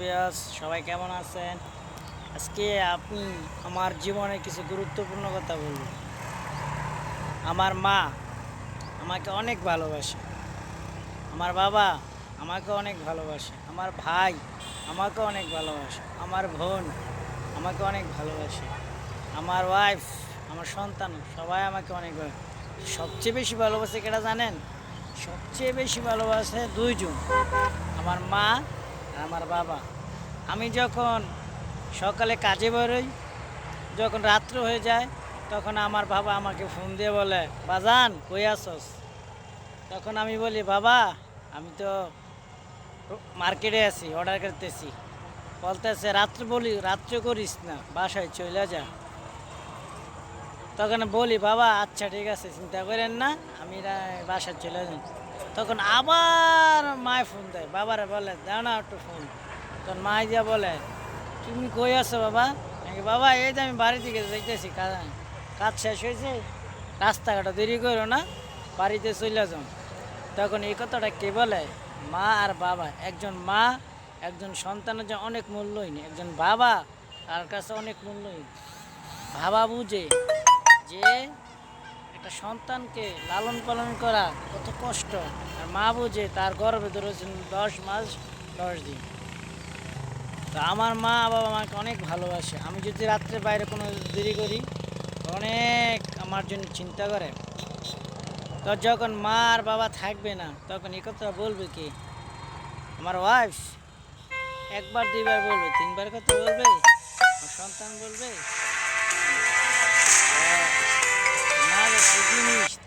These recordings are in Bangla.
বিয়াস, সবাই কেমন আছেন? আজকে আপনি আমার জীবনে কিছু গুরুত্বপূর্ণ কথা বলব আমার মা আমাকে অনেক ভালোবাসে। আমার বাবা আমাকে অনেক ভালোবাসে। আমার ভাই আমাকে অনেক ভালোবাসে। আমার বোন আমাকে অনেক ভালোবাসে। আমার ওয়াইফ আমার সন্তান সবাই আমাকে অনেক সবচেয়ে বেশি ভালোবাসে কেটা জানেন? সবচেয়ে বেশি ভালোবাসে দুইজন। আমার মা আমার বাবা। আমি যখন সকালে কাজে বেরোই, যখন রাত্র হয়ে যায়, তখন আমার বাবা আমাকে ফোন দিয়ে বলে, বাজান, কই আসস তখন আমি বলি, বাবা, আমি তো মার্কেটে আছি অর্ডার করতেছি। বলতেছে, রাত্রে বলি, রাত্রে করিস না, বাসায় চলে যা। তখন বলি, বাবা আচ্ছা ঠিক আছে, চিন্তা করেন না, আমি বাসায় চলে যাই। তখন আবার মায় ফোন দেয়, বাবারে বলে না একটু ফোন। তখন মায় দিয়া বলে, তুমি কই আছো বাবা? বাবা, এই যে আমি বাড়ি থেকে যাইতেছি কাজ কাজ শেষ হয়েছে, রাস্তাঘাটে দেরি করো না, বাড়িতে চলে যাও। তখন এই কথাটা কে বলে? মা আর বাবা, একজন মা, একজন সন্তানের যে অনেক মূল্যহীন, একজন বাবা, তার কাছে অনেক মূল্যহীন। বাবা বুঝে যে একটা সন্তানকে লালন পালন করা কত কষ্ট। আর মা বুঝে তার গর্ভে ধরেছেন দশ মাস, দশ দিন। তো আমার মা বাবা আমাকে অনেক ভালোবাসে। আমি যদি রাত্রে বাইরে কোনো দেরি করি অনেক আমার জন্য চিন্তা করে। তো যখন মা আর বাবা থাকবে না, তখন এই কথা বলবে কি? আমার ওয়াইফ একবার, দুইবার বলবে, তিনবার কথা বলবে সন্তান বলবে।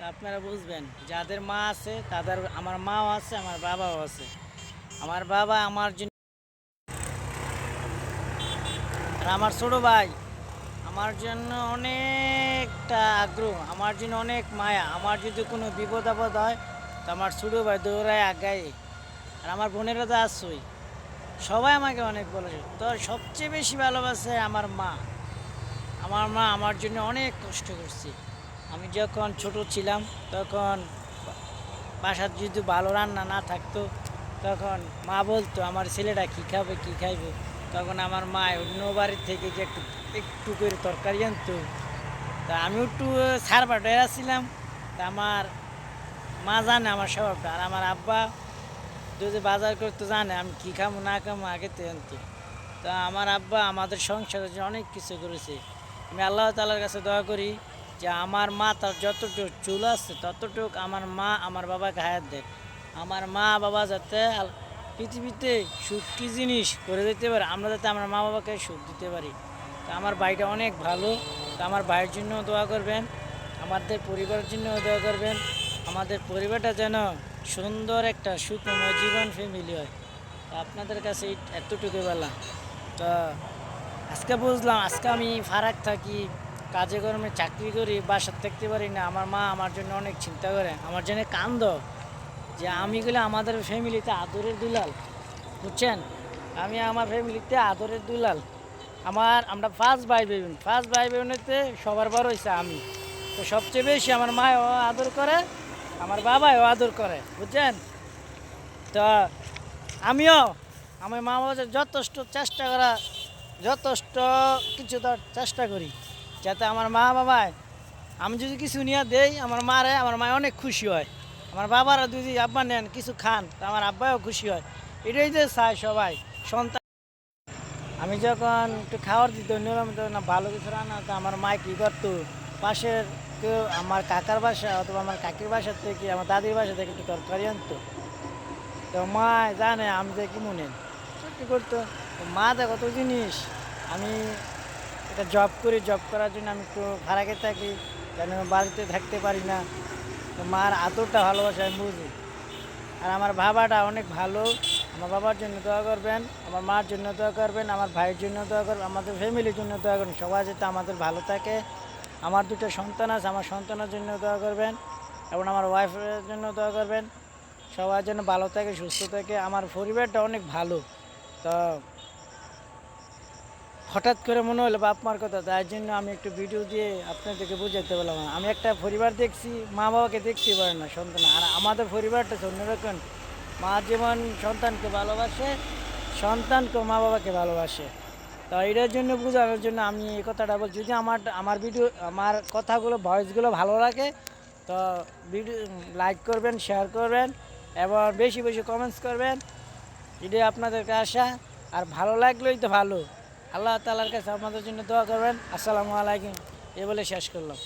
আপনারা বুঝবেন, যাদের মা আছে, তাদের, আমার মাও আছে, আমার বাবাও আছে। আমার বাবা আমার জন্য আর আমার ছোট ভাই আমার জন্য অনেকটা আগ্রহ, আমার জন্য অনেক মায়া। আমার যদি কোনো বিপদ আপদ হয়, তো আমার ছোটো ভাই দৌড়ায় আগায়। আর আমার বোনেরা তো আসছই সবাই আমাকে অনেক বলেছে তো সবচেয়ে বেশি ভালোবাসে আমার মা। আমার মা আমার জন্য অনেক কষ্ট করছে। আমি যখন ছোট ছিলাম, তখন বাসার যদি ভালো রান্না না থাকতো, তখন মা বলতো, আমার ছেলেটা কী খাবে, কী খাইবে? তখন আমার মা অন্য বাড়ির থেকে যে একটু একটু করে তরকারি আনতো। তা আমি একটু সার বাটায় আসছিলাম তা আমার মা জানে আমার স্বভাবটা। আর আমার আব্বা যদি বাজার করতে জানে, আমি কী খাব না খাব আগে তো আনতো তা আমার আব্বা আমাদের জন্য অনেক কিছু করেছে। আমি আল্লাহ তালার কাছে দোয়া করি যে আমার মা তার যতটুকু চুল আছে, ততটুক আমার মা আমার বাবাকে হায়াত দেয়। আমার মা বাবা যাতে পৃথিবীতে সুখ কী জিনিস করে দিতে পারে, আমরা যাতে আমার মা বাবাকে সুখ দিতে পারি। তা আমার ভাইটা অনেক ভালো, তা আমার ভাইয়ের জন্য দোয়া করবেন, আমাদের পরিবারের জন্য দোয়া করবেন, আমাদের পরিবারটা যেন সুন্দর একটা সুখময় জীবন ফ্যামিলি হয়। তা আপনাদের কাছে এতটুকু বেলা। তো আজকে বুঝলাম, আজকে আমি ফারাক থাকি। কাজে কর্মে চাকরি করি, বাসার থাকতে পারি না। আমার মা আমার জন্য অনেক চিন্তা করে। আমার জন্য কান্দ যে আমি গেলে আমাদের ফ্যামিলিতে আদরের দুলাল, বুঝছেন? আমি আমার ফ্যামিলিতে আদরের দুলাল। আমার, আমরা ফার্স্ট ভাই বোন ফার্স্ট ভাই বোনেতে সবার বড় হয়েছে আমি। তো সবচেয়ে বেশি আমার মাও আদর করে, আমার বাবাও আদর করে, বুঝছেন? তো আমিও, আমার মা বাবা যথেষ্ট চেষ্টা করা, যথেষ্ট কিছু তার চেষ্টা করি। যাতে আমার মা বাবায়, আমি যদি কিছু নিয়ে দেই, আমার মারে, আমার মা অনেক খুশি হয়। আমার বাবারা যদি আব্বা নেন, কিছু খান, তা আমার আব্বাও খুশি হয়। এটাই যে চায় সবাই, সন্তান। আমি যখন একটু খাওয়ার দিত নিলাম না ভালো কিছু রান্না তো আমার মা কী করতো? পাশের কেউ, আমার কাকার বাসা অথবা আমার কাকির বাসা থেকে, আমার দাদির বাসা থেকে একটু তরকারি আনতো। তো মা জানে আমি যে কি মনে। করতো, মা দেখ কত জিনিস, আমি একটা জব করি জব করার জন্য আমি একটু ভাড়াকে থাকি আমি বাড়িতে থাকতে পারি না। তো মার আদরটা ভালোবাসা, আমি বুঝি। আর আমার বাবাটা অনেক ভালো। আমার বাবার জন্য দোয়া করবেন, আমার মার জন্য দোয়া করবেন, আমার ভাইয়ের জন্য দোয়া করবেন, আমাদের ফ্যামিলির জন্য দোয়া করবেন। সবাই যাতে আমাদের ভালো থাকে। আমার দুটো সন্তান আছে, আমার সন্তানের জন্য দোয়া করবেন এবং আমার ওয়াইফের জন্য দোয়া করবেন। সবার জন্য ভালো থাকে, সুস্থ থাকে। আমার পরিবারটা অনেক ভালো। তো হঠাৎ করে মনে হলো বাপ মার কথা, তাই জন্য আমি একটু ভিডিও দিয়ে আপনাদেরকে বুঝাতে বললাম আমি একটা পরিবার দেখছি, মা বাবাকে দেখতে পারে না, সন্তান। আর আমাদের পরিবারটা অন্যরকম মা যেমন সন্তানকে ভালোবাসে, সন্তানকে মা বাবাকে ভালোবাসে। তো এটার জন্য বোঝানোর জন্য আমি এই কথাটা বলছি, যদি আমার আমার ভিডিও আমার কথাগুলো ভয়েসগুলো ভালো লাগে, তো ভিডিও লাইক করবেন শেয়ার করবেন, এবং বেশি বেশি কমেন্টস করবেন। এটাই আপনাদেরকে আশা, আর ভালো লাগলেই তো ভালো। আল্লাহ তালার কাছে আমাদের জন্য দোয়া করবেন। আসসালামু আলাইকুম। এ বলে শেষ করলাম।